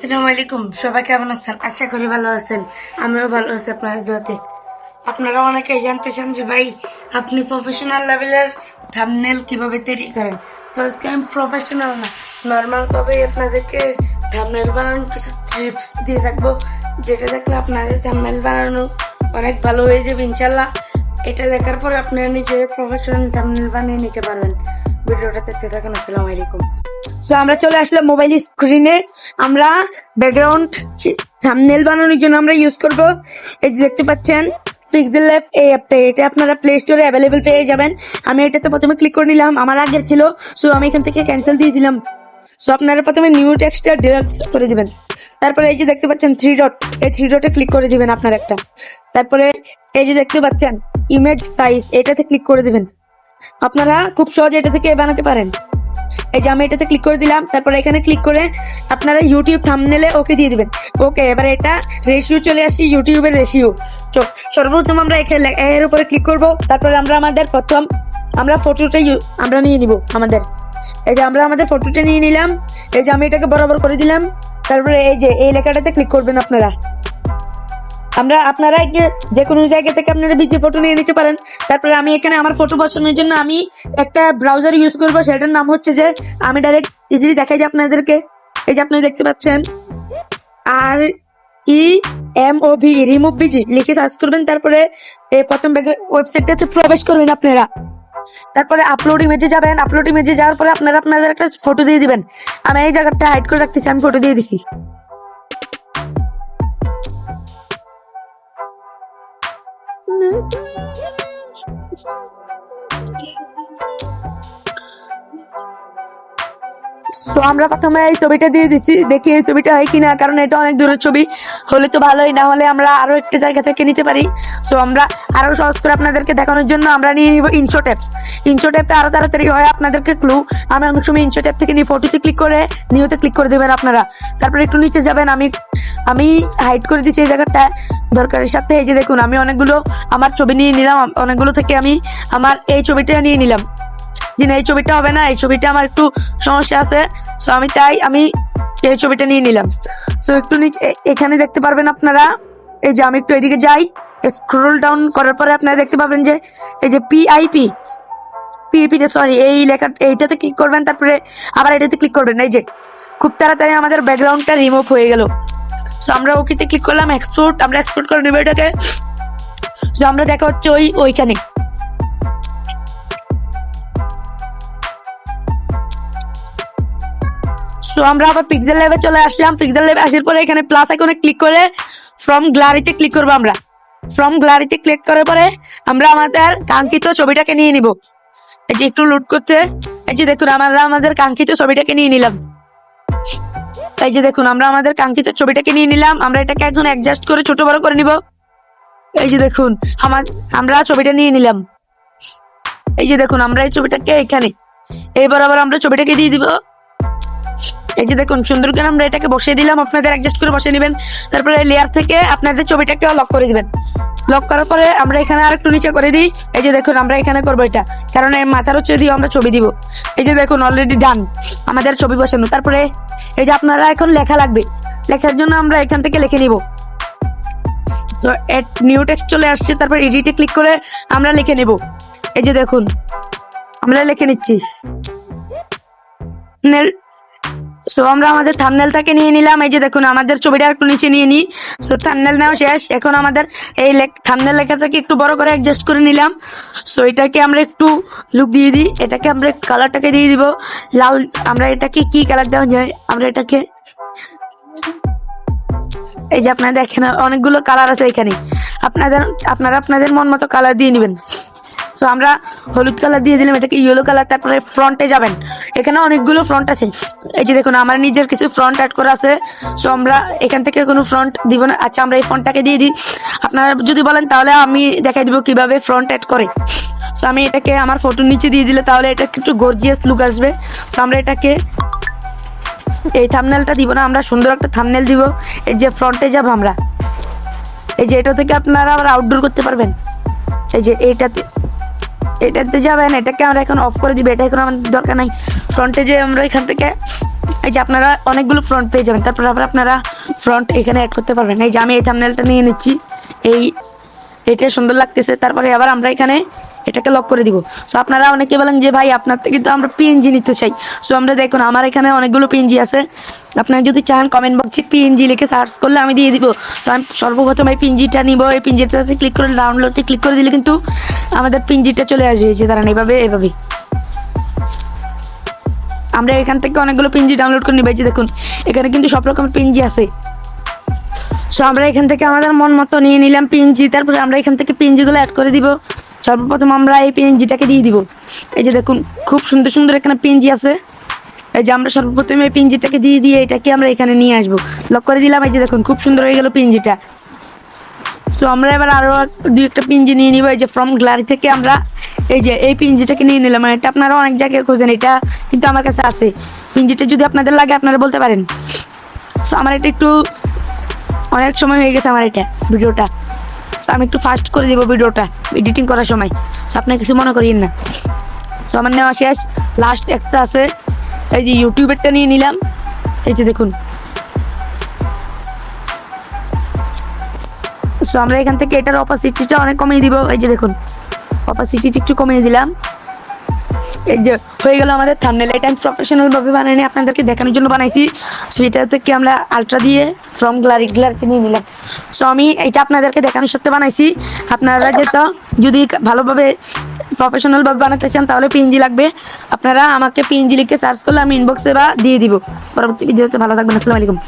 আসসালামু আলাইকুম। সবাই কেমন আছেন? আশা করি ভালো আছেন। আমিও ভালো আছি আপনার দোয়াতে। আপনারা অনেকেই জানতে চান যে ভাই, আপনি প্রফেশনাল লেভেলের থামনেল কীভাবে তৈরি করেন? তো আজকে আমি প্রফেশনাল না নর্মাল ভাবে আপনাদেরকে থামনেল বানানোর কিছু টিপস দিয়ে থাকব। যেটা দেখলে আপনাদের থামনেল বানানো অনেক ভালো হয়ে যাবে ইনশাল্লাহ এটা দেখার পর আপনারা নিজের প্রফেশনাল থামনেল বানিয়ে নিতে পারবেন। ভিডিওটা দেখতে থাকুন, আসসালামু আলাইকুম। সো আমরা চলে আসলাম মোবাইল স্ক্রিনে আমরা ব্যাকগ্রাউন্ড থামনেল বানানোর জন্য আমরা ইউজ করব। এই যে দেখতে পাচ্ছেন পিক্সেল ল্যাব এই অ্যাপটা এটা আপনারা প্লে স্টোরে অ্যাভেলেবেল পেয়ে যাবেন। আমি এটাতে প্রথমে ক্লিক করে নিলাম, আমার আগের ছিল। সো আমি এখান থেকে ক্যান্সেল দিয়ে দিলাম। সো আপনারা প্রথমে নিউ টেক্সটটা ডিলেট করে দিবেন। তারপরে এই যে দেখতে পাচ্ছেন থ্রি ডট এই থ্রি ডটে ক্লিক করে দিবেন আপনার একটা। তারপরে এই যে দেখতে পাচ্ছেন ইমেজ সাইজ এটাতে ক্লিক করে দিবেন। আপনারা খুব সহজে এটা থেকে বানাতে পারেন। এই যে আমি এটাতে ক্লিক করে দিলাম, তারপরে এখানে ক্লিক করে আপনারা ইউটিউব থামনেলে ওকে দিয়ে দিবেন। ওকে, এবার এটা রেশিও চলে আসছি ইউটিউবের রেশিও সর্বপ্রথম আমরা এখানে এর উপরে ক্লিক করব, তারপরে আমরা আমাদের প্রথম, আমরা ফটোটা আমরা নিয়ে নিব আমাদের। এই যে আমরা আমাদের ফটোটা নিয়ে নিলাম, এই যে আমি এটাকে বরাবর করে দিলাম, তারপরে এই যে এই লেখাটাতে ক্লিক করবেন আপনারা। আমরা আপনারা যে- যে কোনো জায়গা থেকে আপনারা বিচে ফটো নিয়ে নিতে পারেন। তারপরে আমি এখানে আমার ফটো বসানোর জন্য আমি একটা ব্রাউজার ইউজ করব, সেটার নাম হচ্ছে যে আমি ডাইরেক্ট ইজিলি দেখাই দিই আপনাদেরকে। এই যে আপনারা দেখতে পাচ্ছেন। আর E M O V remove ভিজি লিখে সার্চ করবেন, তারপরে এই প্রথম ওয়েবসাইটটাতে প্রবেশ করবেন আপনারা। তারপরে আপলোড ইমেজে যাবেন আপলোড ইমেজে যাওয়ার পরে আপনারা আপনাদের একটা ফটো দিয়ে দিবেন। আমি এই জায়গাটা হাইড করে রাখতেছি, আমি ফটো দিয়ে দিছি। তো আমরা প্রথমে এই ছবিটা দিয়ে দিচ্ছি, দেখি এই ছবিটা হয় কিনা, কারণ এটা অনেক দূরের ছবি। হলে তো ভালোই, না হলে আমরা আরও একটা জায়গা থেকে নিতে পারি। তো আমরা আরও সহজ করে আপনাদেরকে দেখানোর জন্য আমরা নিয়ে নিব ইনশো ট্যাপস ইনশো ট্যাপে আরও তাড়াতাড়ি হয় আপনাদেরকে ক্লু আমি অনেক সময় ইনশো ট্যাপ থেকে নিয়ে ফটোতে ক্লিক করে নিউতে ক্লিক করে দেবেন আপনারা। তারপরে একটু নিচে যাবেন, আমি আমি হাইড করে দিচ্ছি এই জায়গাটা। দরকারের সাথে এই যে দেখুন, আমি অনেকগুলো আমার ছবি নিয়ে নিলাম, অনেকগুলো থেকে আমি আমার এই ছবিটা নিয়ে নিলাম। যে না, এই ছবিটা হবে না, এই ছবিটা আমার একটু সমস্যা আছে। সো আমি তাই আমি এই ছবিটা নিয়ে নিলাম। সো একটু নিচে এখানে দেখতে পারবেন আপনারা, এই যে আমি একটু এদিকে যাই স্ক্রোল ডাউন করার পরে আপনারা দেখতে পাবেন যে, এই যে পিআইপি পিএপি সরি এই লেখা, এইটাতে ক্লিক করবেন, তারপরে আবার এটাতে ক্লিক করবেন। এই যে, খুব তাড়াতাড়ি আমাদের ব্যাকগ্রাউন্ডটা রিমুভ হয়ে গেল। সো আমরা ওকেতে ক্লিক করলাম এক্সপোর্ট আমরা এক্সপোর্ট করে নেব এটাকে। আমরা দেখা হচ্ছে ওই, ওইখানে। সো আমরা আবার পিক্সেল ল্যাবে চলে আসলাম। পিক্সেল ল্যাবে আসার পরে এখানে প্লাস আইকনে ক্লিক করে ফ্রম গ্যালারিতে ক্লিক করব আমরা। ফ্রম গ্যালারিতে ক্লিক করার পরে আমরা আমাদের কাঙ্ক্ষিত ছবিটাকে নিয়ে নিব। এই যে একটু লুট করতে। এই যে দেখুন, আমরা আমাদের কাঙ্ক্ষিত ছবিটাকে নিয়ে নিলাম। এই যে দেখুন, আমরা আমাদের কাঙ্ক্ষিত ছবিটাকে নিয়ে নিলাম। আমরা এটাকে এখন অ্যাডজাস্ট করে ছোট বড় করে নিব। এই যে দেখুন, আমার, আমরা ছবিটা নিয়ে নিলাম। এই যে দেখুন, আমরা এই ছবিটাকে এখানে। এইবার আবার আমরা ছবিটাকে দিয়ে দিব। এই যে দেখুন, সুন্দর করে আমরা এটাকে বসিয়ে দিলাম। আপনাদের অ্যাডজাস্ট করে বসিয়ে নেবেন। তারপরে লেয়ার থেকে আপনাদের ছবিটাকে লক করে দিবেন। লক করার পরে আমরা এখানে আর একটু নিচে করে দিই। এই যে দেখুন, আমরা এখানে করব এটা। কারণ এই মাথার হচ্ছে দিয়ে আমরা ছবি দিব। এই যে দেখুন অলরেডি ডান আমাদের ছবি বসানো। তারপরে এই যে আপনারা এখন লেখা লাগবে। লেখার জন্য আমরা এখান থেকে লিখে নিব। তো নিউ টেক্সট চলে আসছে। তারপর এডিটে ক্লিক করে আমরা লিখে নেব। এই যে দেখুন, আমরা লিখে নিচ্ছি। সো আমরা আমাদের থামনেলটাকে নিয়ে নিলাম। এই যে দেখুন, আমাদের ছবিটা একটু নিচে নিয়ে নিই। সো থামনেল নেওয়া শেষ। এখন আমাদের এই থামনেল লেখাটাকে একটু বড় করে অ্যাডজাস্ট করে নিলাম। সো এটাকে আমরা একটু লুক দিয়ে দিই। এটাকে আমরা কালারটাকে দিয়ে দিব। লাল আমরা এটাকে কি কালার দেওয়া যায়? আমরা এটাকে এই যে আপনারা দেখেন, অনেকগুলো কালার আছে এখানে। আপনাদের আপনারা আপনাদের মন মতো কালার দিয়ে নেবেন। তো আমরা হলুদ কালার দিয়ে দিলাম, এটাকে ইয়েলো কালার, তারপরে ফ্রন্টে যাবেন। এখানে অনেকগুলো ফ্রন্ট আছে। এই যে দেখুন, আমার নিজের কিছু ফ্রন্ট অ্যাড করা আছে। সো আমরা এখান থেকে কোনো ফ্রন্ট দিব না। আচ্ছা আমরা এই ফ্রন্টটাকে দিয়ে দিই। আপনারা যদি বলেন, তাহলে আমি দেখাই দিব কীভাবে ফ্রন্ট অ্যাড করে। সো আমি এটাকে আমার ফটোর নিচে দিয়ে দিলে, তাহলে এটা একটু গর্জিয়াস লুক আসবে। সো আমরা এটাকে এই থামনেলটা দিব না, আমরা সুন্দর একটা থামনেল দিব। এই যে ফ্রন্টে যাব আমরা। এই যে এটা থেকে আপনারা আবার আউটডোর করতে পারবেন। এই যে এইটাতে এটাতে যাবেন, এটাকে আমরা এখন অফ করে দিব, এটা এখন আমাদের দরকার নাই। ফ্রন্টে যে আমরা এখান থেকে, এই যে আপনারা অনেকগুলো ফ্রন্ট পেয়ে যাবেন, তারপর আবার আপনারা ফ্রন্ট এখানে অ্যাড করতে পারবেন। এই যে আমি এই থামনেলটা নিয়ে নিচ্ছি, এই, এটা সুন্দর লাগতেছে, তারপরে আবার আমরা এখানে এটাকে লক করে দিব সো আপনারা অনেকে বলেন যে ভাই আপনার থেকে তো আমরা পিএনজি নিতে চাই সো আমরা দেখুন আমার এখানে অনেকগুলো পিএনজি আছে আপনারা যদি চান কমেন্ট বক্সে পিএনজি লিখে সার্চ করলে আমি দিয়ে দিব সো আমি সর্বপ্রথম এই পিএনজিটা নিব এই পিএনজিটাতে ক্লিক করে ডাউনলোডে ক্লিক করে দিলে কিন্তু আমাদের পিএনজিটা চলে আসবে যে তারা এভাবে এভাবেই আমরা এখান থেকে অনেকগুলো পিএনজি ডাউনলোড করে নিবে এই যে দেখুন এখানে কিন্তু সব রকমের পিএনজি আছে সো আমরা এখান থেকে আমাদের মন মতো নিয়ে নিলাম পিএনজি তারপরে আমরা এখান থেকে পিএনজিগুলো অ্যাড করে দিব সর্বপ্রথম আমরা এই পিএনজিটাকে দিয়ে দিব। এই যে দেখুন, খুব সুন্দর সুন্দর এখানে পিএনজি আছে। এই যে আমরা সর্বপ্রথম এই পিএনজিটাকে দিয়ে দিয়ে এটাকে আমরা এখানে নিয়ে আসব। লক করে দিলাম, এই যে দেখুন, খুব সুন্দর হয়ে গেল পিএনজিটা সো আমরা এবার আরও দুই একটা পিঞ্জি নিয়ে নিব। এই যে ফ্রম গ্লারি থেকে আমরা এই যে এই পিঞ্জিটাকে নিয়ে নিলাম। আর এটা আপনারা অনেক জায়গায় খোঁজেন, এটা কিন্তু আমার কাছে আছে। পিঞ্জিটা যদি আপনাদের লাগে, আপনারা বলতে পারেন। সো আমার এটা একটু অনেক সময় হয়ে গেছে আমার এটা ভিডিওটা। আমি একটু ফাস্ট করে দেবো ভিডিওটা এডিটিং করার সময়। সো আপনি কিছু মনে করিয়েন না। সো আমার নেওয়া শেষ। লাস্ট একটা আছে। এই যে ইউটিউবেরটা নিয়ে নিলাম। এই যে দেখুন। সো আমরা এখান থেকে এটার অপাসিটিটা অনেক কমিয়ে দিব। এই যে দেখুন। অপাসিটিটা একটু কমিয়ে দিলাম। এই যে, হয়ে গেল আমাদের থামনেল এটা আমি প্রফেশনালভাবে বানাইনি আপনাদেরকে দেখানোর জন্য বানাইছি। সো এটা থেকে আমরা আলট্রা দিয়ে ফ্রম গ্লারি গ্লারকে নিয়ে নিলাম। সো আমি এটা আপনাদেরকে দেখানোর সাথে বানাইছি। আপনারা যেটা যদি ভালোভাবে প্রফেশনালভাবে বানাতে চান, তাহলে পিএনজি লাগবে। আপনারা আমাকে পিএনজি লিখে সার্চ করলে আমি ইনবক্সে বা দিয়ে দিব। পরবর্তী ভিডিওতে ভালো থাকবেন, আসসালামু আলাইকুম।